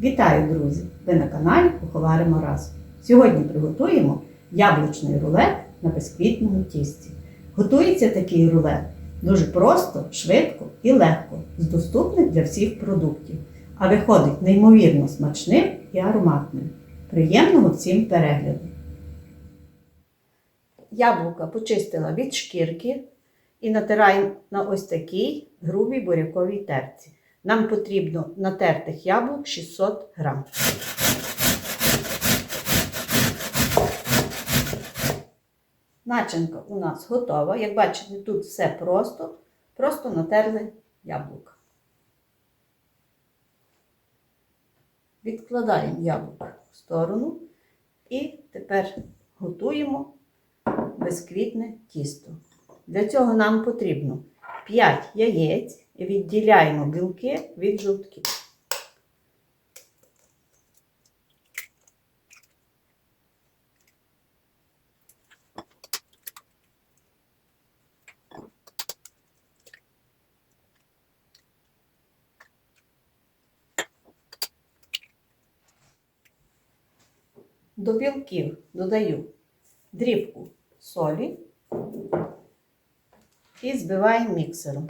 Вітаю, друзі! Ви на каналі Поховаримо разом. Сьогодні приготуємо яблучний рулет на безквітному тісті. Готується такий рулет дуже просто, швидко і легко, з доступних для всіх продуктів, а виходить неймовірно смачним і ароматним. Приємного всім перегляду! Яблука почистила від шкірки і натираємо на ось такій грубій буряковій терці. Нам потрібно натертих яблук 600 грам. Начинка у нас готова. Як бачите, тут все просто. Просто натерли яблука. Відкладаємо яблука в сторону і тепер готуємо безквітне тісто. Для цього нам потрібно 5 яєць відділяємо білки від жовтків. До білків додаю дрібку солі і збиваємо міксером.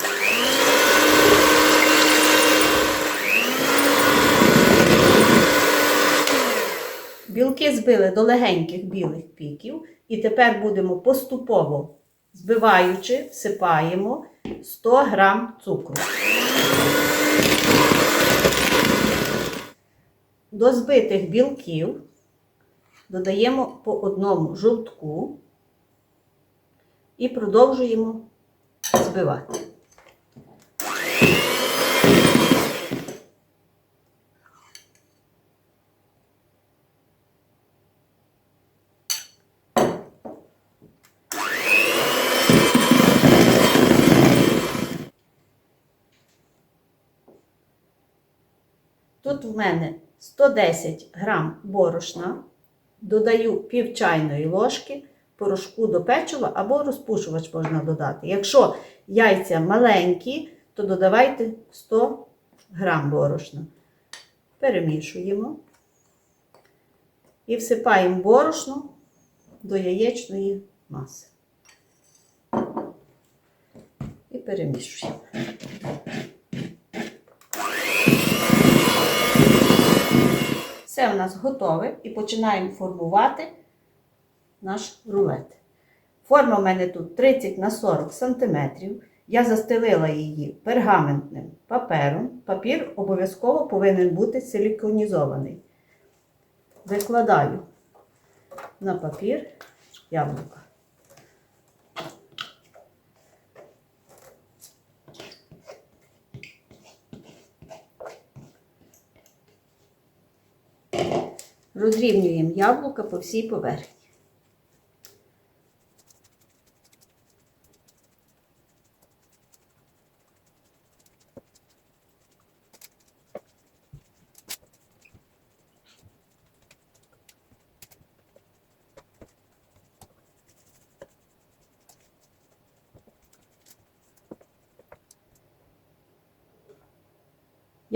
Білки збили до легеньких білих піків, і тепер будемо поступово збиваючи, всипаємо 100 грам цукру. До збитих білків додаємо по одному жовтку і продовжуємо збивати. Тут в мене 110 грам борошна, додаю пів чайної ложки порошку до печива або розпушувач можна додати. Якщо яйця маленькі, то додавайте 100 грам борошна. Перемішуємо і всипаємо борошно до яєчної маси. І перемішуємо. Все у нас готове і починаємо формувати наш рулет. Форма в мене тут 30 на 40 см. Я застелила її пергаментним папером. Папір обов'язково повинен бути силіконізований. Викладаю на папір яблука. Розрівнюємо яблука по всій поверхні.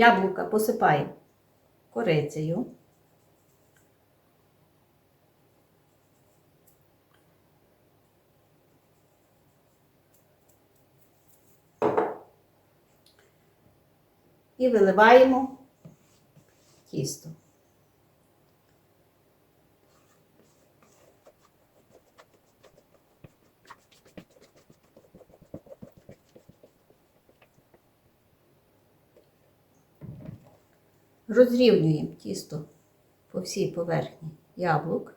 Яблука посипаємо корицею. і виливаємо тісто. Розрівнюємо тісто по всій поверхні яблук.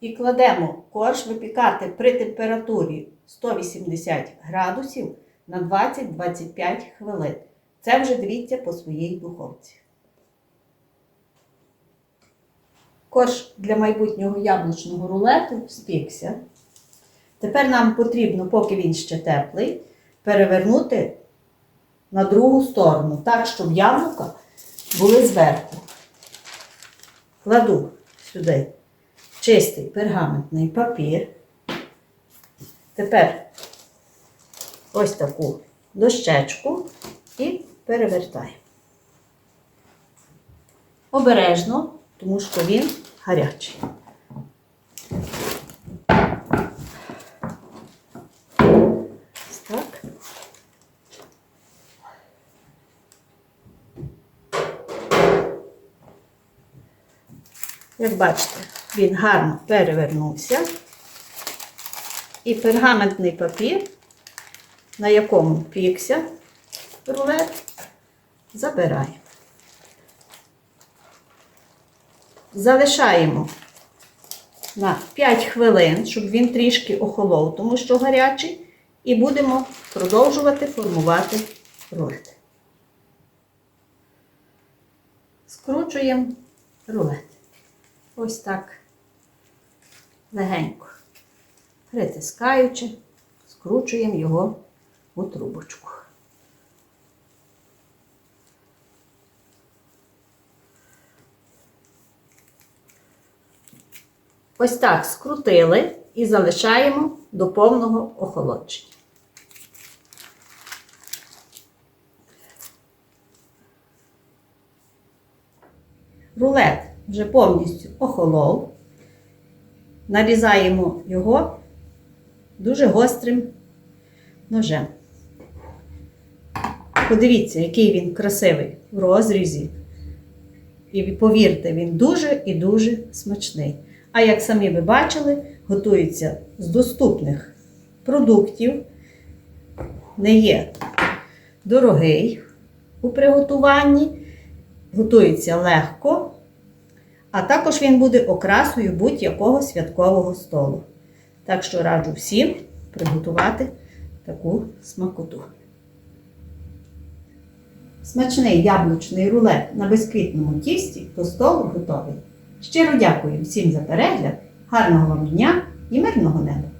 І кладемо корж випікати при температурі 180 градусів на 20-25 хвилин. Це вже дивіться по своїй духовці. Корж для майбутнього яблучного рулету спікся. Тепер нам потрібно, поки він ще теплий, перевернути на другу сторону, так, щоб яблука були зверху. Кладу сюди чистий пергаментний папір. Тепер ось таку дощечку і перевертаю. Обережно, тому що він гарячий. Як бачите, він гарно перевернувся. І пергаментний папір, на якому пікся рулет, забираємо. Залишаємо на 5 хвилин, щоб він трішки охолов, тому що гарячий, і будемо продовжувати формувати рулет. Скручуємо рулет. Ось так легенько, притискаючи, скручуємо його у трубочку. Ось так скрутили і залишаємо до повного охолодження. Рулет вже повністю охолов. Нарізаємо його дуже гострим ножем. Подивіться, який він красивий в розрізі. І повірте, він дуже і дуже смачний. А як самі ви бачили, готується з доступних продуктів, не є дорогий у приготуванні, готується легко, а також він буде окрасою будь-якого святкового столу. Так що раджу всім приготувати таку смакоту. Смачний яблучний рулет на безквітному тісті до столу готовий. Щиро дякую всім за перегляд, гарного вам дня і мирного неба!